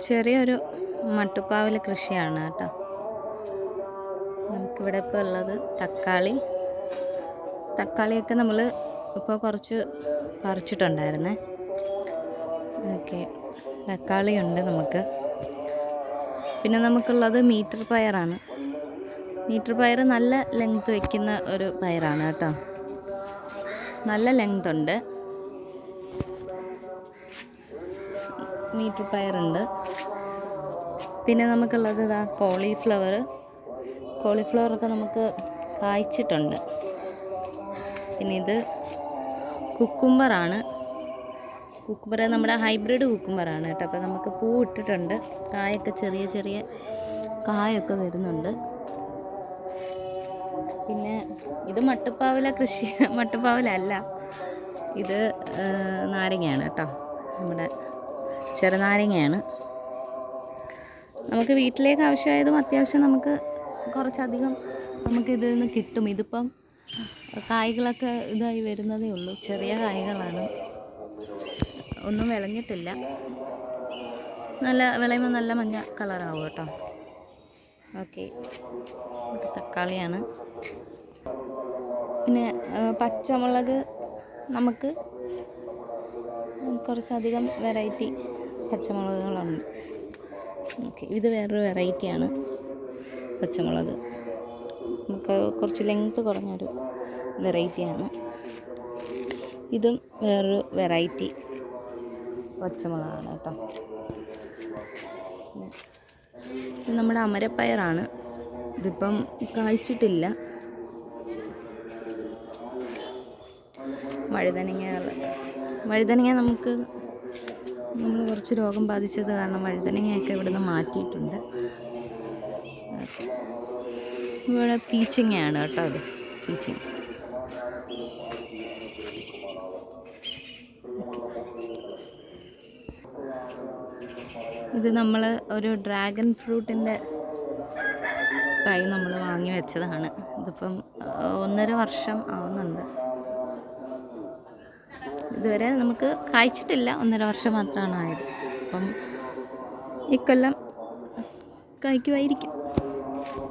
ചെറിയൊരു മട്ടുപ്പാവിൽ കൃഷിയാണ് കേട്ടോ. നമുക്കിവിടെ ഇപ്പോൾ ഉള്ളത് തക്കാളി. തക്കാളിയൊക്കെ നമ്മൾ ഇപ്പോൾ കുറച്ച് പറിച്ചിട്ടുണ്ടായിരുന്നേ. ഓക്കെ. തക്കാളിയുണ്ട് നമുക്ക്. പിന്നെ നമുക്കുള്ളത് മീറ്റർ പയറാണ്. മീറ്റർ പയർ നല്ല ലെങ്ത് വയ്ക്കുന്ന ഒരു പയറാണ് കേട്ടോ. നല്ല ലെങ്ത് ഉണ്ട്. മീറ്റർ പയറുണ്ട് പിന്നെ നമുക്കുള്ളത് ഇതാ കോളിഫ്ലവർ. കോളിഫ്ലവറൊക്കെ നമുക്ക് കായ്ച്ചിട്ടുണ്ട്. പിന്നെ ഇത് കുക്കുംബറാണ് കുക്കുംബർ നമ്മുടെ ഹൈബ്രിഡ് കുക്കുംബറാണ് കേട്ടോ. അപ്പോൾ നമുക്ക് പൂ ഇട്ടിട്ടുണ്ട്. കായൊക്കെ ചെറിയ ചെറിയ കായൊക്കെ വരുന്നുണ്ട്. പിന്നെ ഇത് മട്ടുപ്പാവില കൃഷി മട്ടുപ്പാവിലല്ല ഇത് നാരങ്ങയാണ് കേട്ടോ. നമ്മുടെ ചെറുനാരങ്ങയാണ്. നമുക്ക് വീട്ടിലേക്ക് ആവശ്യമായതും അത്യാവശ്യം നമുക്ക് കുറച്ചധികം നമുക്കിതിൽ നിന്ന് കിട്ടും. ഇതിപ്പം കായ്കളൊക്കെ ഇതായി വരുന്നതേ ഉള്ളൂ. ചെറിയ കായ്കളാണ്. ഒന്നും വിളഞ്ഞിട്ടില്ല. നല്ല വിളയുമ്പോൾ നല്ല മഞ്ഞ കളറാവും കേട്ടോ. ഓക്കെ. തക്കാളിയാണ്. പിന്നെ പച്ചമുളക് നമുക്ക് കുറച്ചധികം വെറൈറ്റി പച്ചമുളകുകളുണ്ട്. ഓക്കെ ഇത് വേറൊരു വെറൈറ്റിയാണ് പച്ചമുളക്. കുറച്ച് ലെങ്ത് കുറഞ്ഞൊരു വെറൈറ്റിയാണ് ഇതും വേറൊരു വെറൈറ്റി പച്ചമുളകാണ് കേട്ടോ. ഇത് നമ്മുടെ അമരപ്പയറാണ്. ഇതിപ്പം കായ്ച്ചിട്ടില്ല. വഴുതനങ്ങ വഴുതനങ്ങ നമുക്ക് നമ്മൾ കുറച്ച് രോഗം ബാധിച്ചത് കാരണം വഴുതനങ്ങയൊക്കെ ഇവിടുന്ന് മാറ്റിയിട്ടുണ്ട്. ഇവിടെ പീച്ചിങ്ങയാണ് കേട്ടോ അത്. പീച്ചിങ്. ഇത് നമ്മൾ ഒരു ഡ്രാഗൺ ഫ്രൂട്ടിന്റെ തൈ നമ്മൾ വാങ്ങി വെച്ചതാണ്. ഇതിപ്പം ഒന്നര വർഷം ആവുന്നുണ്ട്. ഇതുവരെ നമുക്ക് കായ്ച്ചിട്ടില്ല. ഒന്നര വർഷം മാത്രമാണ് ആയത്. അപ്പം ഇക്കൊല്ലം കായ്ക്കുമായിരിക്കും